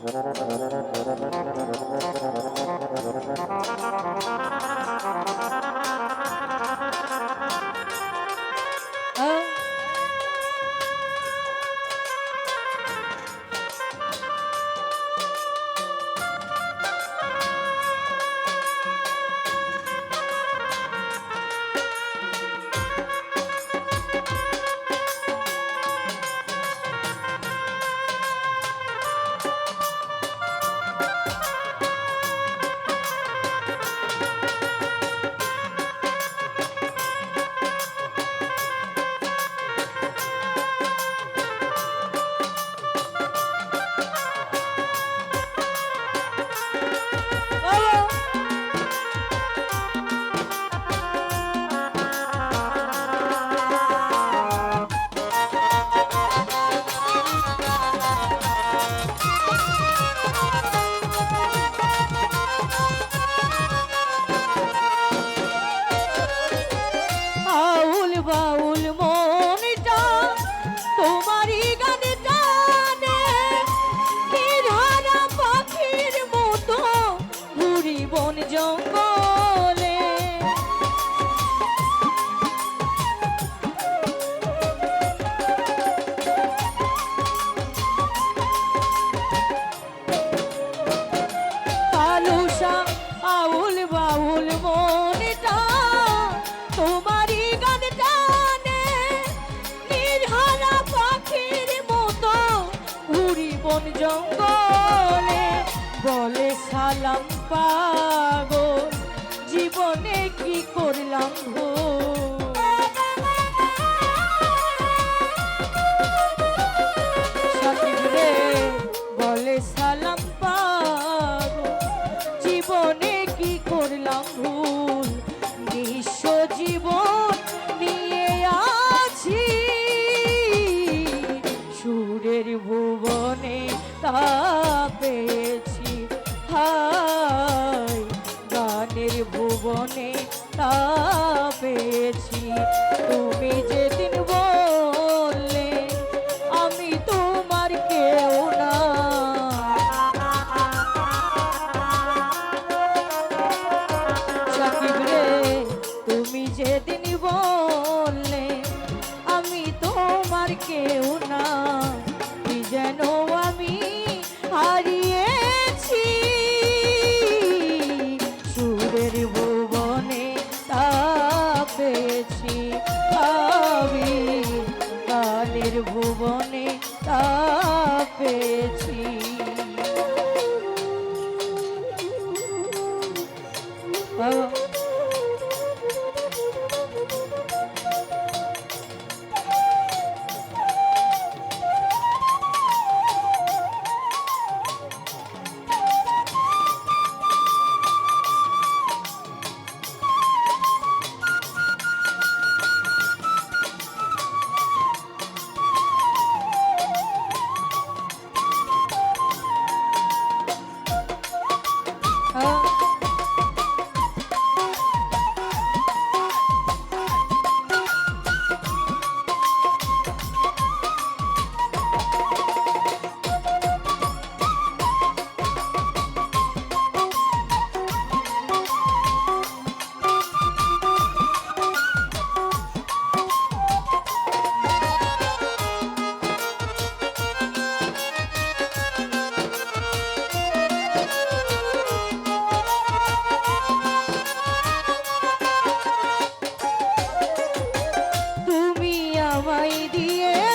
Thank you. জঙ্গলে। আলুসা আউল বাউল মনটা তোমারই গান টানে। নির্হারা পাখির মতো বন জঙ্গলে। বলে সালাম পাগল। গানের ভুবনে তা পেয়েছি। তুমি যেদিন বললে, আমি তোমার কেউ না। রে, তুমি যেদিন বললে, আমি তোমার কেউ না। দিয়ে